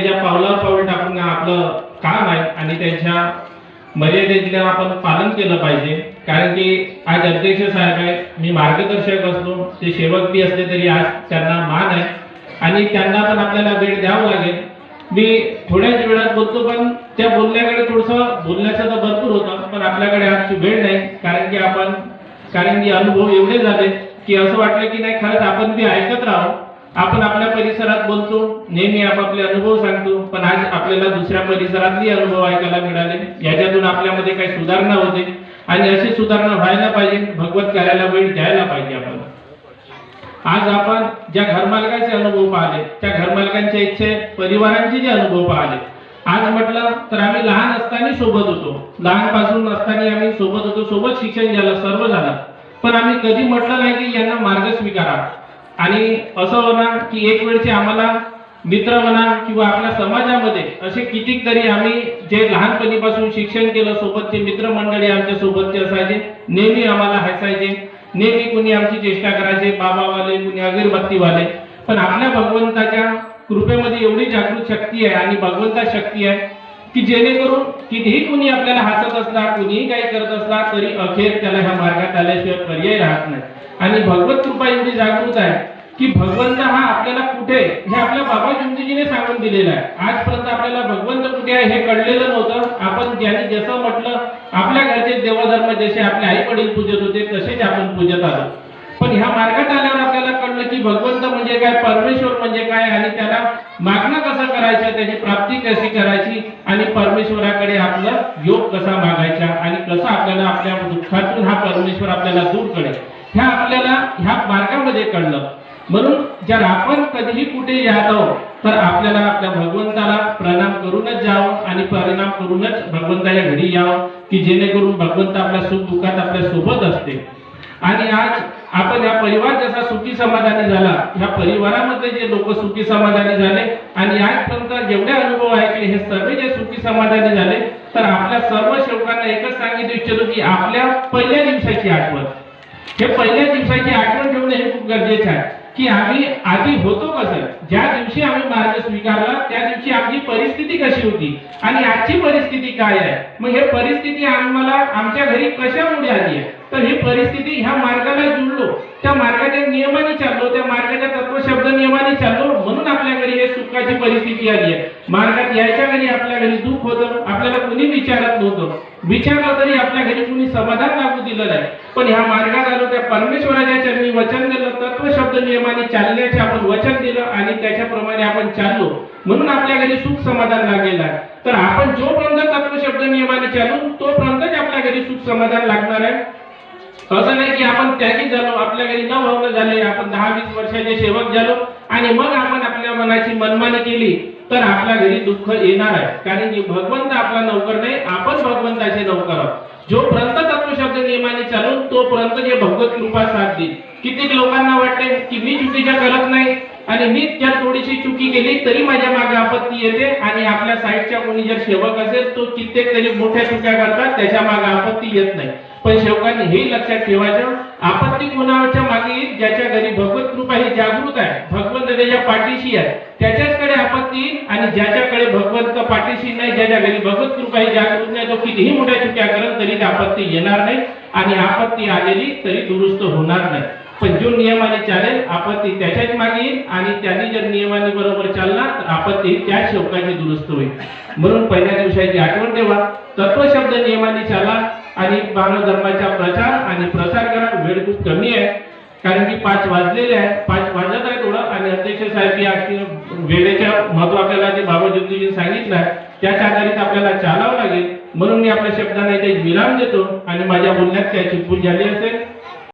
त्याच्या पावलावर पाऊल टाकून आपलं काम आहे आणि त्यांच्या मर्यादेतलं आपण पालन केलं पाहिजे. कारण की आज अध्यक्ष साहेब आहे मी मार्गदर्शक असलो ते सेवक बी असले तरी आज त्यांना मान आहे. आणि त्यांना पण आपल्याला वेळ द्यावं लागेल. मी थोड्याच वेळात बोलतो पण त्या बोलण्याकडे थोडंसं बोलण्याचं तर भरपूर होतं पण आपल्याकडे आजची वेळ नाही. कारण की आपण कारण की अनुभव एवढे झाले की असं वाटलं की नाही खरंच आपण बी ऐकत राहू. आपण आपल्या परिसरात बोलतो नेहमी आपापले अनुभव सांगतो पण आज आपल्याला दुसऱ्या परिसरातली अनुभव ऐकायला मिळाले. याच्यातून आपल्यामध्ये काही सुधारणा होते आणि अशी सुधारणा व्हायला पाहिजे भगवत कार्याला वेळ द्यायला पाहिजे आपण. आज आपण ज्या घरमालकाचे अनुभव पाहिले त्या घरमालकांच्या इच्छे परिवारांचे जे अनुभव पाहिले. आज म्हटलं तर आम्ही लहान असताना सोबत होतो. लहानपासून असताना आम्ही सोबत होतो सोबत शिक्षण झालं सर्व झालं. पण आम्ही कधी म्हटलं नाही की यांना मार्ग स्वीकारा. आणि असं होणार की एक वेळचे आम्हाला मित्र म्हणा किंवा आपल्या समाजामध्ये असे कितीतरी आम्ही जे लहानपणीपासून शिक्षण केलं सोबतचे मित्रमंडळी आमच्या सोबतचे असायचे नेहमी आम्हाला हसायचे. नेहमी कुणी आमची चेष्टा करायचे बाबावाले कुणी अगरबत्तीवाले. पण आपल्या भगवंताच्या कृपेमध्ये एवढी जागृत शक्ती आहे आणि भगवंता शक्ती आहे की जेणेकरून कितीही कुणी आपल्याला हसत असला कुणीही काही करत असला तरी अखेर त्याला ह्या मार्गात आल्याशिवाय पर्याय राहत नाही. आणि भगवत कृपा एवढी जागृत आहे की भगवंत हा आपल्याला कुठे हे आपल्या बाबा जिंदगीने सांगून दिलेलं आहे. आजपर्यंत आपल्याला भगवंत कुठे आहे हे कळलेलं नव्हतं. आपण ज्याने जसं म्हटलं आपल्या घरचे देवधर्म जसे आपले आई वडील पूजत होते तसेच आपण पूजत आलो. पण ह्या मार्गात आल्यावर आपल्याला कळलं की भगवंत म्हणजे काय परमेश्वर म्हणजे काय आणि त्याला मागणं कसं करायचं त्याची प्राप्ती कशी करायची आणि परमेश्वराकडे आपलं योग कसा मागायचा आणि कसं आपल्याला आपल्या दुःखातून हा परमेश्वर आपल्याला दूर करेल. ह्या आपल्याला ह्या मार्गामध्ये कळलं. म्हणून जर आपण कधीही कुठे जातो तर आपल्याला आपल्या भगवंताला प्रणाम करूनच जावं आणि परिणाम करूनच भगवंताच्या घरी यावं की जेणेकरून भगवंत आपल्या सुख दुःखात आपल्यासोबत असते. आणि आज आपण या परिवार जसा सुखी समाधानी झाला ह्या परिवारामध्ये जे लोक सुखी समाधानी झाले आणि आजपर्यंत जेवढे अनुभव ऐकले हे सर्व जे सुखी समाधानी झाले तर आपल्या सर्व शेवकांना एकच सांगितलं इच्छितो की आपल्या पहिल्या दिवसाची आठवण. हे पहिल्या दिवसाची आठवण ठेवणं हे खूप गरजेचं आहे. की आम्ही आधी होतो कसं? ज्या दिवशी आम्ही मार्ग स्वीकारला त्या दिवशी आमची परिस्थिती कशी होती? आणि आजची परिस्थिती काय आहे? मग हे परिस्थिती आम्हाला आमच्या घरी कशामुळे आली आहे? परिस्थिती ह्या मार्गाला जुळलो. त्या मार्गाच्या नियमाने चाललो त्या मार्गाच्या तत्वशब्द नियमाने चाललो. म्हणून आपल्या घरी हे सुखाची परिस्थिती आली आहे. मार्गात यायच्या घरी आपल्या घरी दुःख होतं आपल्याला कुणी विचारत नव्हतं. विचारलं तरी आपल्या घरी कुणी समाधान लागू दिलं नाही. पण ह्या मार्गात आलो त्या परमेश्वराच्या चरणी वचन दिलं तत्वशब्द नियमाने चालण्याचे आपण वचन दिलं आणि त्याच्याप्रमाणे आपण चाललो. म्हणून आपल्या घरी सुख समाधान लागलेलं आहे. तर आपण जोपर्यंत तत्वशब्द नियमाने चालू तोपर्यंतच आपल्या घरी सुख समाधान लागणार आहे. असं नाही की आपण त्यागी झालो आपल्या घरी न भावना झाले आपण दहा वीस वर्षाचे सेवक झालो आणि मग आपण आपल्या मनाची मनमानी केली तर आपल्या घरी दुःख येणार आहे. कारण की भगवंत आपला नौकर नाही आपण भगवंताचे नौकर आहोत. जोपर्यंत तत्वशब्द नियमाने चालून तोपर्यंत जे भगवत कृपा साथ देईल कित्येक लोकांना वाटते की मी चुकीच्या करत आणि मी जर थोडीशी चुकी केली तरी माझ्या मागे आपत्ती येते आणि आपल्या साईडच्या कोणी जर सेवक असेल तो कित्येक तरी मोठ्या चुक्या करतात त्याच्यामागे आपत्ती येत नाही. पण सेवकांनी हे लक्षात ठेवायचं आपत्ती कोणाच्या मागे येईल ज्याच्या घरी भगवत कृपा ही जागृत आहे भगवंत त्याच्या पाठीशी आहे त्याच्याचकडे आपत्ती येईल आणि ज्याच्याकडे भगवंत पाठीशी नाही ज्याच्या घरी भगवत कृपा ही जागृत नाही तो कितीही मोठ्या चुक्या करत तरी ती आपत्ती येणार नाही आणि आपत्ती आलेली तरी दुरुस्त होणार नाही. पण जो नियमाने चालेल आपत्ती त्याच्याच मागे येईल आणि त्यांनी जर नियमाने बरोबर चालला तर आपत्ती त्याच शोकाची दुरुस्त होईल. म्हणून पहिल्या दिवसाची आठवण ठेवा तत्वशब्द नियमाने चाला आणि मानव धर्माचा प्रचार आणि प्रसार करा. वेळ खूप कमी आहे कारण की पाच वाजलेले आहे पाच वाजत आहे थोडं आणि अध्यक्ष साहेब या वेळेच्या महत्त्व आपल्याला जे बाबा ज्योतिजींनी सांगितलं आहे त्याच्या आधारित आपल्याला चालावं लागेल. म्हणून मी आपल्या शब्दांना इथे विराम देतो आणि माझ्या बोलण्यात त्याची चुकून झाली असेल